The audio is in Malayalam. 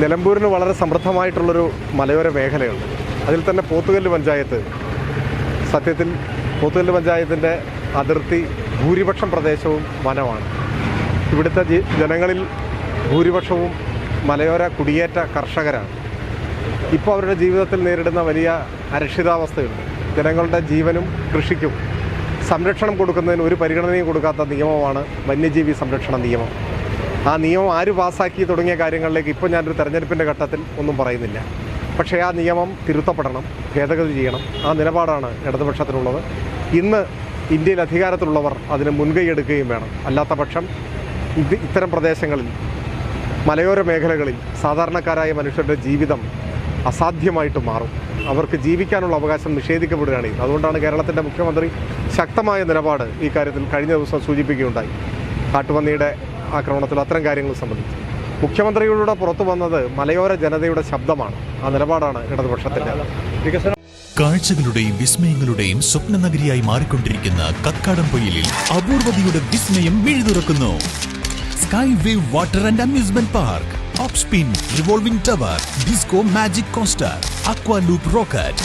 നിലമ്പൂരിന് വളരെ സമൃദ്ധമായിട്ടുള്ളൊരു മലയോര മേഖലയുണ്ട്. അതിൽ തന്നെ പോത്തുകല്ല് പഞ്ചായത്ത്. സത്യത്തിൽ പോത്തുകല്ല് പഞ്ചായത്തിന്റെ അതിർത്തി ഭൂരിപക്ഷം പ്രദേശവും വനമാണ്. ഇവിടുത്തെ ജനങ്ങളിൽ ഭൂരിപക്ഷവും മലയോര കുടിയേറ്റ കർഷകരാണ്. ഇപ്പോൾ അവരുടെ ജീവിതത്തിൽ നേരിടുന്ന വലിയ അരക്ഷിതാവസ്ഥയുണ്ട്. ജനങ്ങളുടെ ജീവനും കൃഷിക്കും സംരക്ഷണം കൊടുക്കുന്നതിന് ഒരു പരിഗണനയും കൊടുക്കാത്ത നിയമമാണ് വന്യജീവി സംരക്ഷണ നിയമം. ആ നിയമം ആര് പാസ്സാക്കി തുടങ്ങിയ കാര്യങ്ങളിലേക്ക് ഇപ്പോൾ ഞാനൊരു തെരഞ്ഞെടുപ്പിന്റെ ഘട്ടത്തിൽ ഒന്നും പറയുന്നില്ല. പക്ഷേ ആ നിയമം തിരുത്തപ്പെടണം ഭേദഗതി ചെയ്യണം. ആ നിലപാടാണ് ഇടതുപക്ഷത്തിനുള്ളത്. ഇന്ന് ഇന്ത്യയിൽ അധികാരത്തിലുള്ളവർ അതിന് മുൻകൈ എടുക്കുകയും വേണം. അല്ലാത്ത പക്ഷം ഇത് ഇത്തരം പ്രദേശങ്ങളിൽ മലയോര മേഖലകളിൽ സാധാരണക്കാരായ മനുഷ്യരുടെ ജീവിതം അസാധ്യമായിട്ട് മാറും. അവർക്ക് ജീവിക്കാനുള്ള അവകാശം നിഷേധിക്കപ്പെടുകയാണ് ഇത് അതുകൊണ്ടാണ് കേരളത്തിന്റെ മുഖ്യമന്ത്രി ശക്തമായ നിലപാട് ഈ കാര്യത്തിൽ കഴിഞ്ഞ ദിവസം സൂചിപ്പിക്കുകയുണ്ടായി. കാട്ടുപന്നിയുടെ ആക്രമണത്തിൽ അത്തരം കാര്യങ്ങൾ സംബന്ധിച്ച്. മുഖ്യമന്ത്രിയുടെ പുറത്തു വന്നത് മലയോര ജനതയുടെ ശബ്ദമാണ്. ആ നിലപാടാണ് ഇടതുപക്ഷത്തിന്റെ. വികസന കാഴ്ചകളുടെയും വിസ്മയങ്ങളുടെയും സ്വപ്ന നഗരിയായി മാറിക്കൊണ്ടിരിക്കുന്ന കക്കാടംപൊയിലിൽ അപൂർവതയുടെ വിസ്മയം മിഴുതുറക്കുന്നു sky wave water and amusement park of spin revolving tower disco magic coaster aqua loop rocket